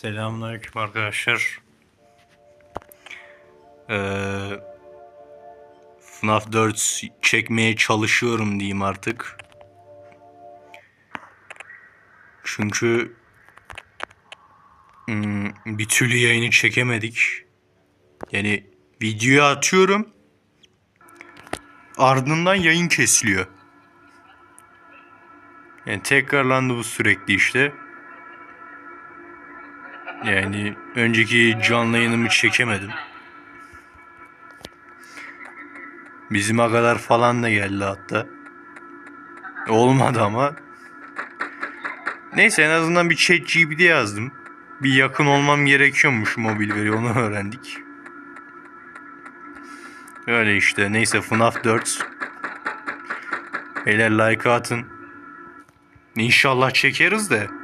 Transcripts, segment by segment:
Selamünaleyküm arkadaşlar. Ee, FNAF 4 çekmeye çalışıyorum diyeyim artık. Çünkü hmm, bir türlü yayını çekemedik. Yani videoyu atıyorum. Ardından yayın kesiliyor. Yani tekrarlandı bu sürekli işte. Yani önceki canlı yayınımı çekemedim. Bizim agalar falan da geldi hatta. Olmadı ama. Neyse en azından bir chat GBT yazdım. Bir yakın olmam gerekiyormuş mobil veri onu öğrendik. Öyle işte neyse FNAF 4. Beyler like atın. İnşallah çekeriz de.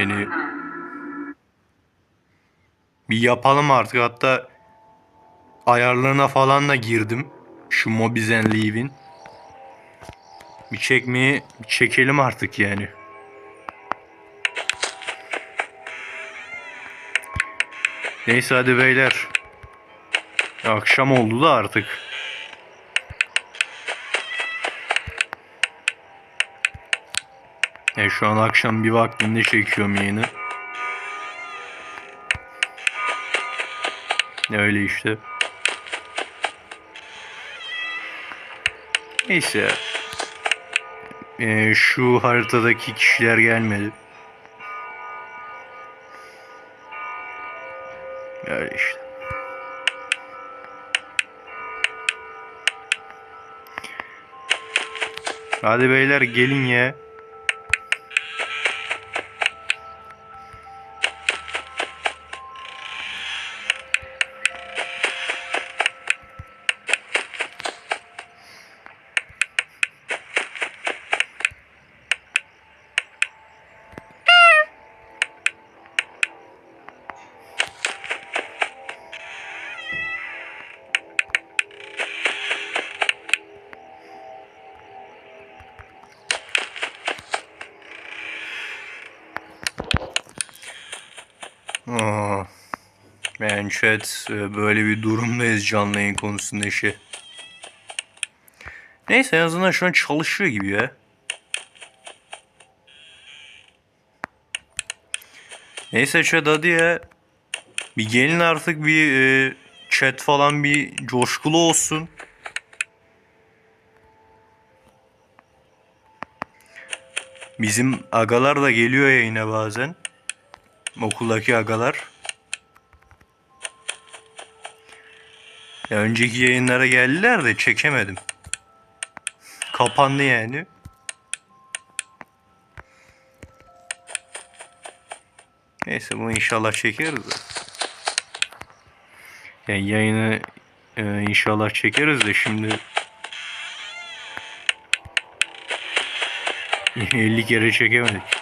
Yani bir yapalım artık hatta ayarlarına falan da girdim. Şu Mobizen Leave'in. Bir çekmeyi bir çekelim artık yani. Neyse hadi beyler. Akşam oldu da artık. E şu an akşam bir vaktinde çekiyorum yayını. Öyle işte. Neyse. E, şu haritadaki kişiler gelmedi. Öyle işte. Hadi beyler gelin ya. Ben chat e, böyle bir durumdayız canlı yayın konusunda işi. Neyse en azından şu an çalışıyor gibi ya. Neyse chat hadi ya. Bir gelin artık bir e, chat falan bir coşkulu olsun. Bizim agalar da geliyor yayına bazen. Okuldaki agalar. Ya önceki yayınlara geldiler de çekemedim. Kapandı yani. Neyse bunu inşallah çekeriz. Yani yayını e, inşallah çekeriz de şimdi 50 kere çekemedik.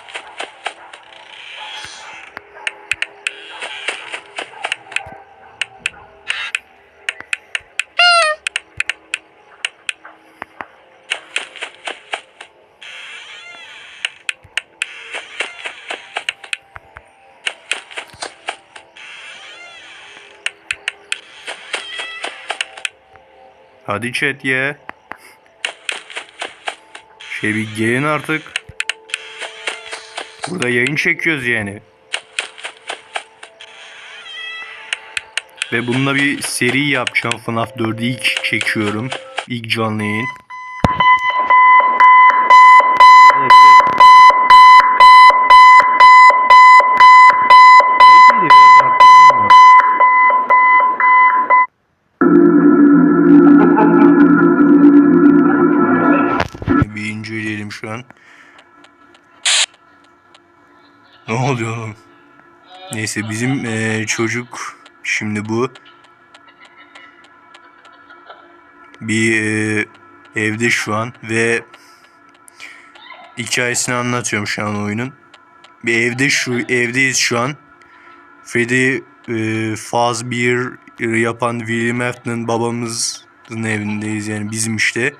Hadi chat ya. Şey bir gelin artık. Burada yayın çekiyoruz yani. Ve bununla bir seri yapacağım. FNAF 4'ü ilk çekiyorum. İlk canlı yayın. Neyse bizim eee, çocuk şimdi bu bir eee, evde şu an ve hikayesini anlatıyorum şu an oyunun. Bir evde şu evdeyiz şu an. Freddy eee Fazbear yapan William Afton'ın babamızın evindeyiz yani bizim işte.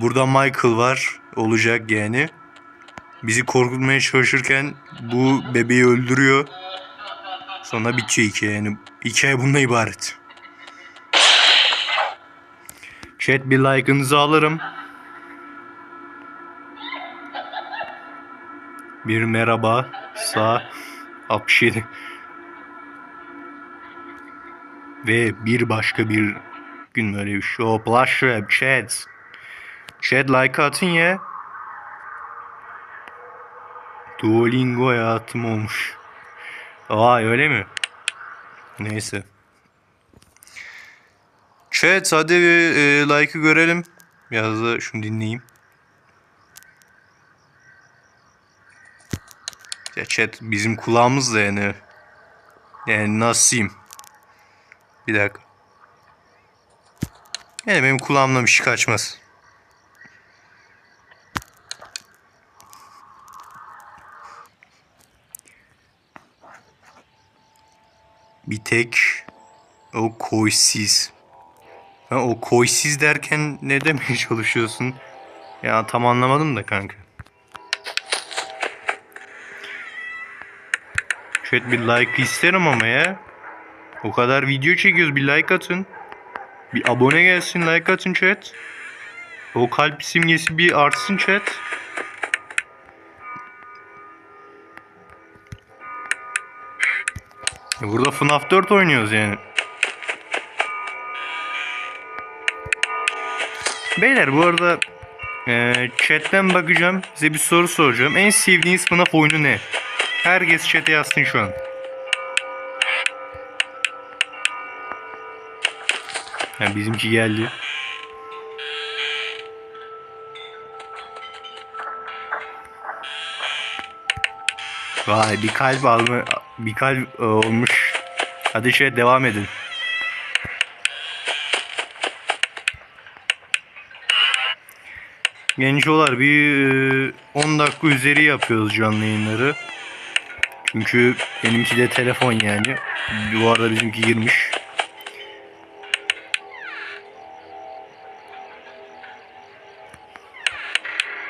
Burada Michael var olacak yani. bizi korkutmaya çalışırken bu bebeği öldürüyor. Sonra bitiyor hikaye. Yani hikaye bundan ibaret. Chat bir like'ınızı alırım. Bir merhaba. Sağ 67. Ve bir başka bir gün böyle bir show. Plush rap chat. Chat like atın ya. Duolingo hayatım olmuş. Aa öyle mi? Neyse. Chat hadi bir e, like'ı görelim. Biraz da şunu dinleyeyim. Ya chat bizim kulağımız da yani. Yani nasılayım? Bir dakika. Yani benim kulağımdan bir şey kaçmaz. Bir tek o koysiz. Ha, o koysiz derken ne demeye çalışıyorsun? Ya tam anlamadım da kanka. Chat bir like isterim ama ya. O kadar video çekiyoruz bir like atın. Bir abone gelsin like atın chat. O kalp simgesi bir artsın chat. Burada FNAF 4 oynuyoruz yani. Beyler bu arada e, chatten bakacağım. Size bir soru soracağım. En sevdiğiniz FNAF oyunu ne? Herkes chat'e yazsın şu an. Ha, bizimki geldi. Vay bir kalp alma bir kalp e, olmuş. Hadi şey devam edin. Gencolar bir e, 10 dakika üzeri yapıyoruz canlı yayınları. Çünkü benimki de telefon yani. Bu arada bizimki girmiş.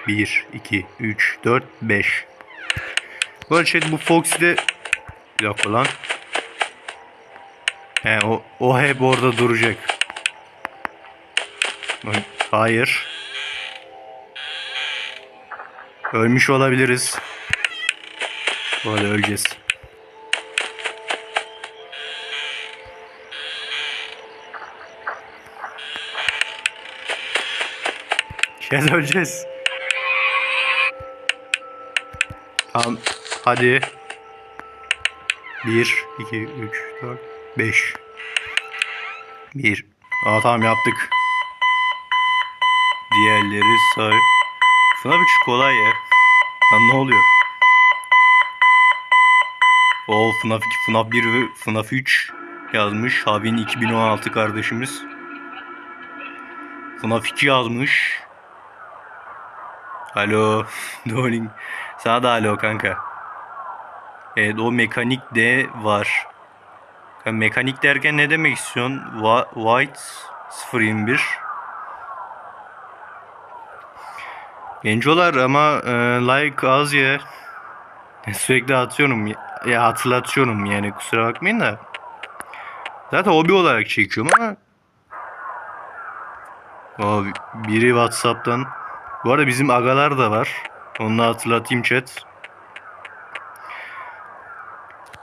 Bir, iki, üç, dört, beş. Bu arada chat bu Foxy'de bir dakika lan. He o, o hep orada duracak. Hayır. Ölmüş olabiliriz. Arada öleceğiz. Şey öleceğiz. Tamam. Hadi. 1, 2, 3, 4, 5. 1. Aa tamam yaptık. Diğerleri say. FNAF 3 kolay ya. Lan ne oluyor? O FNAF 2, FNAF 1 ve FNAF 3 yazmış. Havin 2016 kardeşimiz. FNAF 2 yazmış. Alo. Duoling. Sana da alo kanka. Evet o mekanik de var. Kanka, mekanik derken ne demek istiyorsun? White 021. Gencolar ama e, like az ya. Sürekli atıyorum. Ya, hatırlatıyorum yani kusura bakmayın da. Zaten hobi olarak çekiyorum ama. O biri Whatsapp'tan. Bu arada bizim agalar da var. Onu hatırlatayım chat.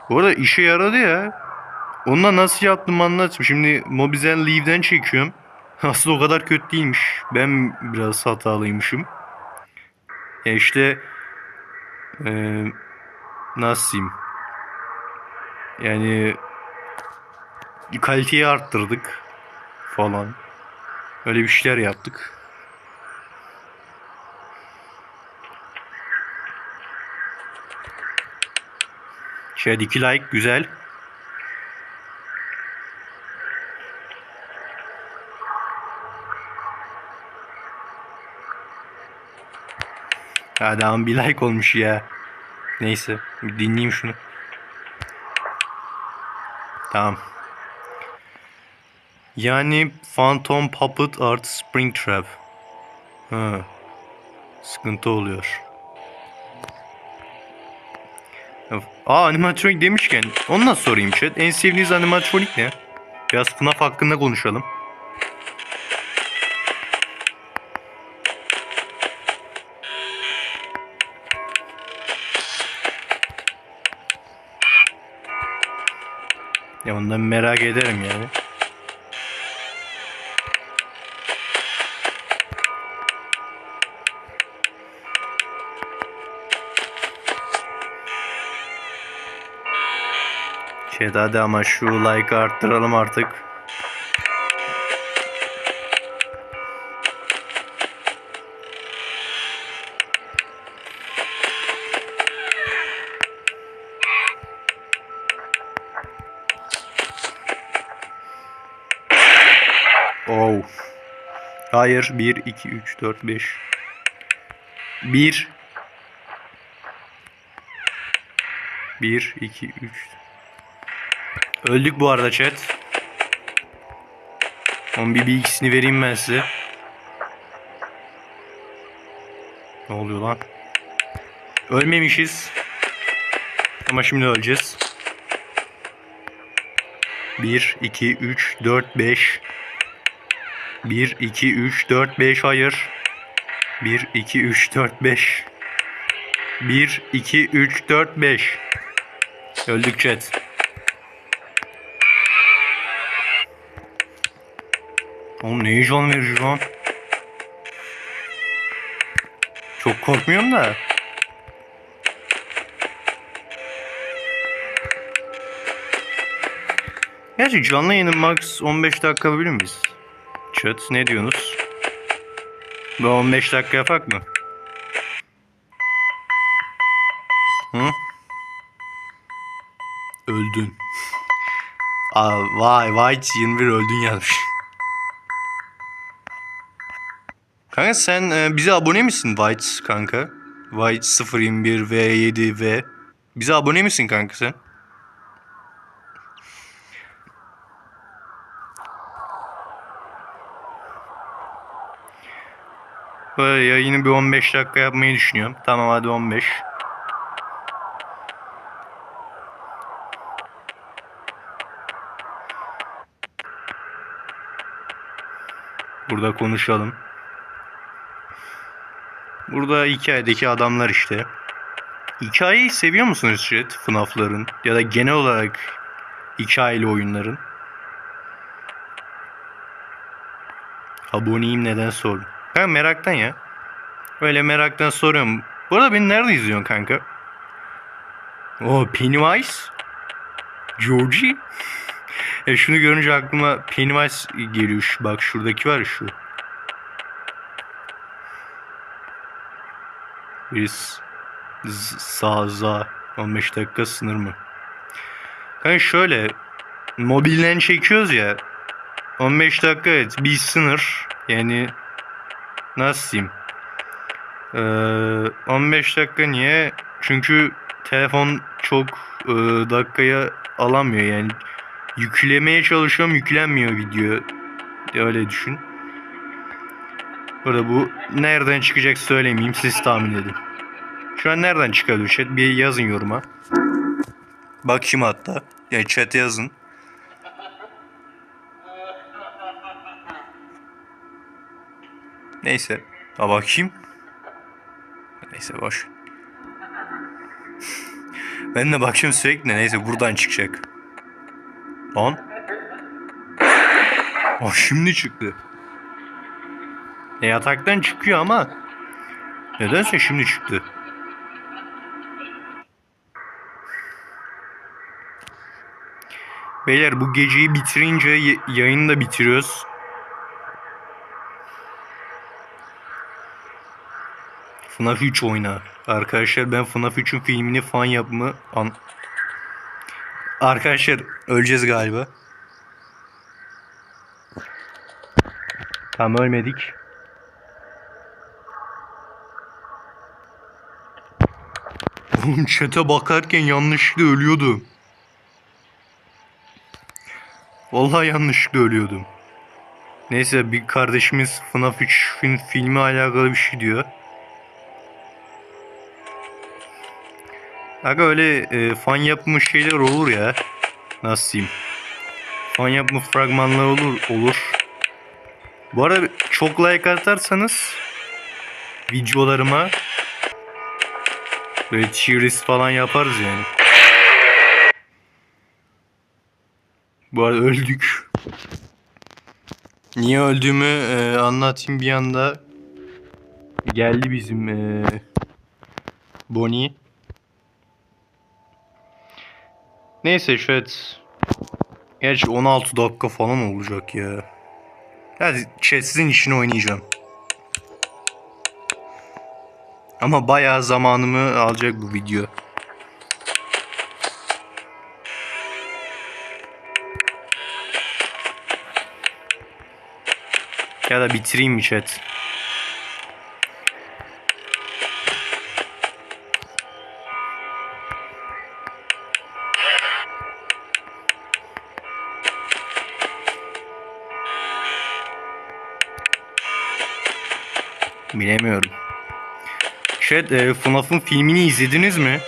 Bu arada işe yaradı ya. Onunla nasıl yaptım anlatayım. Şimdi Mobizen Leave'den çekiyorum. Aslında o kadar kötü değilmiş. Ben biraz hatalıymışım. Ya işte eee nasıl diyeyim? Yani kaliteyi arttırdık falan. Öyle bir şeyler yaptık. Şey iki like güzel. Hadi ama bir like olmuş ya. Neyse dinleyeyim şunu. Tamam. Yani Phantom Puppet Art Springtrap. Ha. Sıkıntı oluyor. Aa animatronik demişken nasıl sorayım chat? En sevdiğiniz animatronik ne? Biraz FNAF hakkında konuşalım. Ya ondan merak ederim yani. Şey hadi ama şu like arttıralım artık. Oh. Hayır. 1, 2, 3, 4, 5. 1. 1, 2, 3. Öldük bu arada chat. Onun bir bilgisini vereyim ben size. Ne oluyor lan? Ölmemişiz. Ama şimdi öleceğiz. 1, 2, 3, 4, 5. 1, 2, 3, 4, 5 hayır. 1, 2, 3, 4, 5. 1, 2, 3, 4, 5. Öldük chat. Oğlum ne heyecan verici lan. Çok korkmuyorum da. Gerçi canlı yayını max 15 dakika yapabilir miyiz? Chat ne diyorsunuz? Bu 15 dakika yapak mı? Hı? Öldün. Aa, vay vay 21 öldün yazmış. Kanka sen e, bize abone misin White kanka? White 021 V7 V. Bize abone misin kanka sen? Böyle yayını bir 15 dakika yapmayı düşünüyorum. Tamam hadi 15. Burada konuşalım. Burada hikayedeki adamlar işte. Hikayeyi seviyor musunuz chat? FNAF'ların ya da genel olarak hikayeli oyunların? Aboneyim neden sordum. Kanka meraktan ya. Öyle meraktan soruyorum. Bu arada beni nerede izliyorsun kanka? O Pennywise? Georgie? e şunu görünce aklıma Pennywise geliyor. Bak şuradaki var şu. Biz z- sağ za 15 dakika sınır mı? Kanka şöyle mobilden çekiyoruz ya 15 dakika evet bir sınır yani nasıl diyeyim Ee, 15 dakika niye? Çünkü telefon çok e, dakikaya alamıyor yani yüklemeye çalışıyorum yüklenmiyor video öyle düşün. Burada bu nereden çıkacak söylemeyeyim siz tahmin edin. Şu an nereden çıkıyor chat bir yazın yoruma. Bakayım hatta. Yani chat yazın. Neyse. Ha bakayım. Neyse boş. ben de bakıyorum sürekli neyse buradan çıkacak. Lan. Ah şimdi çıktı. E, yataktan çıkıyor ama nedense şimdi çıktı. Beyler bu geceyi bitirince yayını da bitiriyoruz. FNAF 3 oyna. Arkadaşlar ben FNAF 3'ün filmini fan yapımı an... Arkadaşlar öleceğiz galiba. Tam ölmedik. Oğlum chat'e bakarken yanlışlıkla ölüyordum. Vallahi yanlışlıkla ölüyordum. Neyse bir kardeşimiz FNAF 3 film, filmi alakalı bir şey diyor. Aga öyle e, fan yapmış şeyler olur ya. Nasıl diyeyim? Fan yapma fragmanlar olur olur. Bu arada çok like atarsanız videolarıma böyle cheers falan yaparız yani. Bu arada öldük. Niye öldüğümü e, anlatayım bir anda. Geldi bizim e, Bonnie. Neyse şöyle Gerçi 16 dakika falan olacak ya. Hadi şey sizin işini oynayacağım. Ama bayağı zamanımı alacak bu video. Ya da bitireyim mi chat? Bilemiyorum. Chat, e, FNAF'ın filmini izlediniz mi?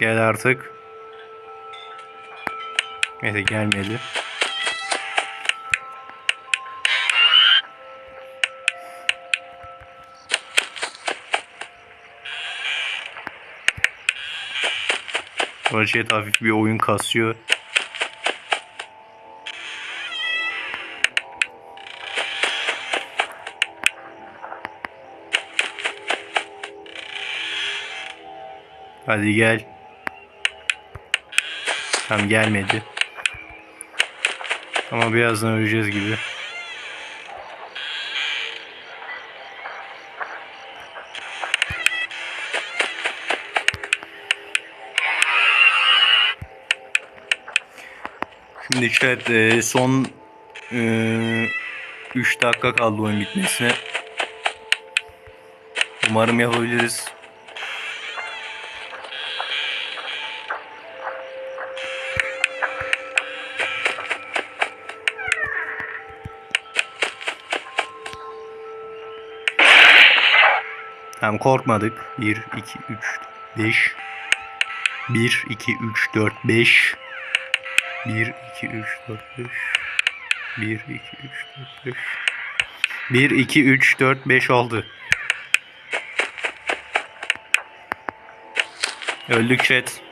Gel artık. Neyse gelmedi. Orada chat hafif bir oyun kasıyor. Hadi gel. Tam gelmedi. Ama birazdan öleceğiz gibi. Şimdi chat e, son 3 dakika kaldı oyun bitmesine. Umarım yapabiliriz. Tamam korkmadık. 1, 2, 3, 5. 1, 2, 3, 4, 5. 1, 2, 3, 4, 5. 1, 2, 3, 4, 5. 1, 2, 3, 4, 5 oldu. Öldük chat.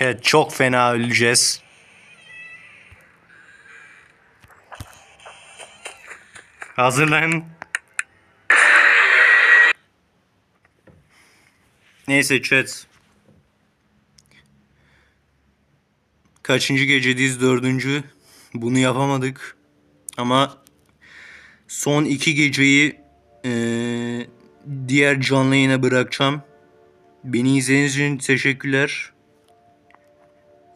Chat çok fena öleceğiz. Hazırlan. Neyse chat. Kaçıncı gecedeyiz? Dördüncü. Bunu yapamadık. Ama son iki geceyi eee, diğer canlı yayına bırakacağım. Beni izlediğiniz için teşekkürler.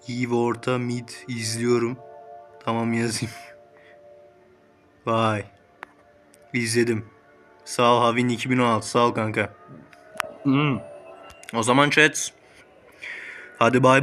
İyi ve orta mid izliyorum. Tamam yazayım. Vay. İzledim. Sağ ol Havin 2016. Sağ ol kanka. Hmm. O zaman chat. Hadi bay bay.